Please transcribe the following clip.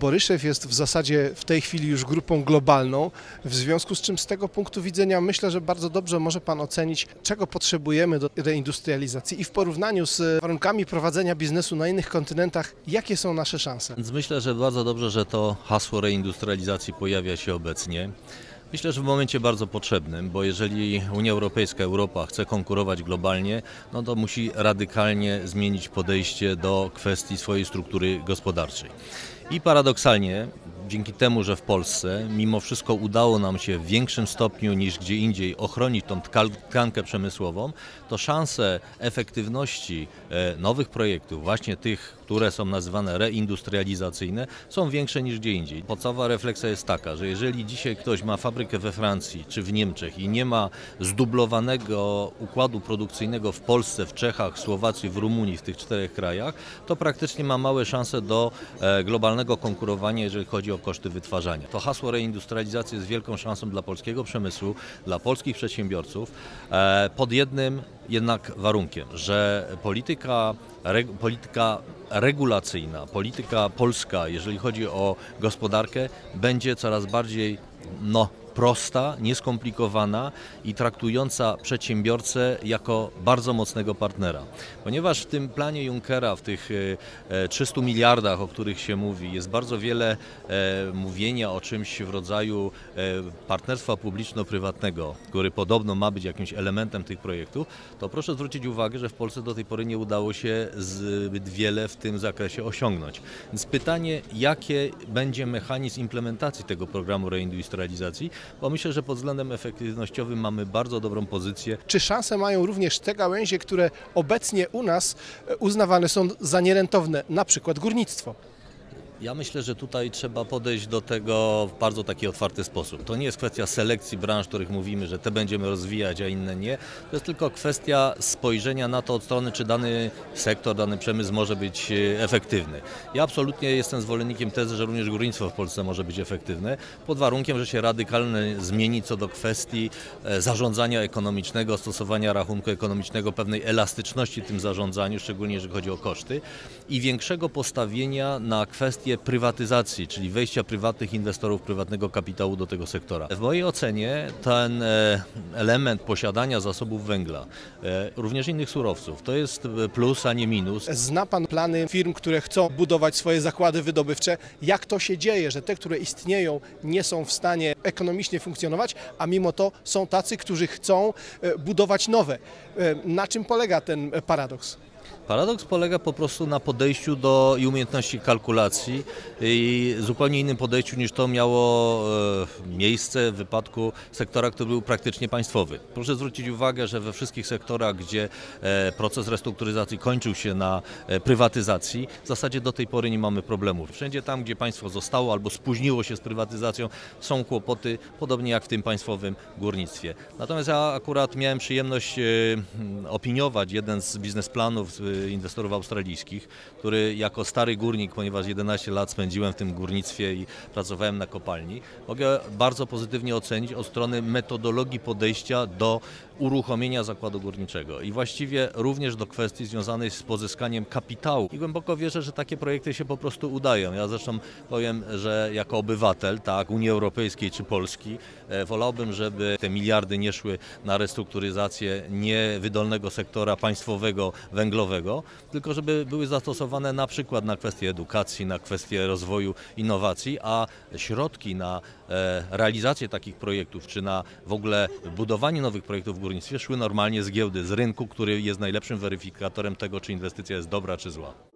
Boryszew jest w zasadzie w tej chwili już grupą globalną, w związku z czym z tego punktu widzenia myślę, że bardzo dobrze może Pan ocenić, czego potrzebujemy do reindustrializacji i w porównaniu z warunkami prowadzenia biznesu na innych kontynentach, jakie są nasze szanse. Myślę, że bardzo dobrze, że to hasło reindustrializacji pojawia się obecnie. Myślę, że w momencie bardzo potrzebnym, bo jeżeli Unia Europejska, Europa chce konkurować globalnie, no to musi radykalnie zmienić podejście do kwestii swojej struktury gospodarczej. I paradoksalnie, dzięki temu, że w Polsce mimo wszystko udało nam się w większym stopniu niż gdzie indziej ochronić tą tkankę przemysłową, to szanse efektywności e, nowych projektów, właśnie tych, które są nazywane reindustrializacyjne, są większe niż gdzie indziej. Podstawowa refleksja jest taka, że jeżeli dzisiaj ktoś ma fabrykę we Francji czy w Niemczech i nie ma zdublowanego układu produkcyjnego w Polsce, w Czechach, Słowacji, w Rumunii, w tych czterech krajach, to praktycznie ma małe szanse do e, globalnego konkurowania, jeżeli chodzi o koszty wytwarzania. To hasło reindustrializacji jest wielką szansą dla polskiego przemysłu, dla polskich przedsiębiorców, e, pod jednym jednak warunkiem, że polityka, polityka regulacyjna, polityka polska, jeżeli chodzi o gospodarkę, będzie coraz bardziej no, prosta, nieskomplikowana i traktująca przedsiębiorcę jako bardzo mocnego partnera. Ponieważ w tym planie Junckera, w tych 300 e, miliardach, o których się mówi, jest bardzo wiele e, mówienia o czymś w rodzaju e, partnerstwa publiczno-prywatnego, który podobno ma być jakimś elementem tych projektów, to proszę zwrócić uwagę, że w Polsce do tej pory nie udało się zbyt wiele w tym zakresie osiągnąć. Więc pytanie, jakie będzie mechanizm implementacji tego programu reindustrializacji, bo myślę, że pod względem efektywnościowym mamy bardzo dobrą pozycję. Czy szanse mają również te gałęzie, które obecnie u nas e, uznawane są za nierentowne, na przykład górnictwo? Ja myślę, że tutaj trzeba podejść do tego w bardzo taki otwarty sposób. To nie jest kwestia selekcji branż, których mówimy, że te będziemy rozwijać, a inne nie. To jest tylko kwestia spojrzenia na to od strony, czy dany sektor, dany przemysł może być e, efektywny. Ja absolutnie jestem zwolennikiem tezy, że również górnictwo w Polsce może być efektywne, pod warunkiem, że się radykalnie zmieni co do kwestii e, zarządzania ekonomicznego, stosowania rachunku ekonomicznego, pewnej elastyczności w tym zarządzaniu, szczególnie jeżeli chodzi o koszty i większego postawienia na kwestie kwestię prywatyzacji, czyli wejścia prywatnych inwestorów, prywatnego kapitału do tego sektora. W mojej ocenie ten e, element posiadania zasobów węgla, e, również innych surowców, to jest plus, a nie minus. Zna Pan plany firm, które chcą budować swoje zakłady wydobywcze? Jak to się dzieje, że te, które istnieją, nie są w stanie ekonomicznie funkcjonować, a mimo to są tacy, którzy chcą e, budować nowe? Na czym polega ten paradoks? Paradoks polega po prostu na podejściu do i umiejętności kalkulacji i zupełnie innym podejściu niż to miało e, miejsce w wypadku sektora, który był praktycznie państwowy. Proszę zwrócić uwagę, że we wszystkich sektorach, gdzie e, proces restrukturyzacji kończył się na e, prywatyzacji, w zasadzie do tej pory nie mamy problemów. Wszędzie tam, gdzie państwo zostało albo spóźniło się z prywatyzacją, są kłopoty, podobnie jak w tym państwowym górnictwie. Natomiast ja akurat miałem przyjemność opiniować jeden z biznesplanów inwestorów australijskich, który jako stary górnik, ponieważ 11 lat spędziłem w tym górnictwie i pracowałem na kopalni, mogę bardzo pozytywnie ocenić od strony metodologii podejścia do uruchomienia zakładu górniczego i właściwie również do kwestii związanej z pozyskaniem kapitału. I głęboko wierzę, że takie projekty się po prostu udają. Ja zresztą powiem, że jako obywatel, tak, Unii Europejskiej czy Polski, e, wolałbym, żeby te miliardy nie szły na restrukturyzację niewydolnego sektora państwowego węglowego, tylko żeby były zastosowane na przykład na kwestie edukacji, na kwestie rozwoju innowacji, a środki na e, realizację takich projektów, czy na w ogóle budowanie nowych projektów górnictwie szły normalnie z giełdy, z rynku, który jest najlepszym weryfikatorem tego, czy inwestycja jest dobra, czy zła.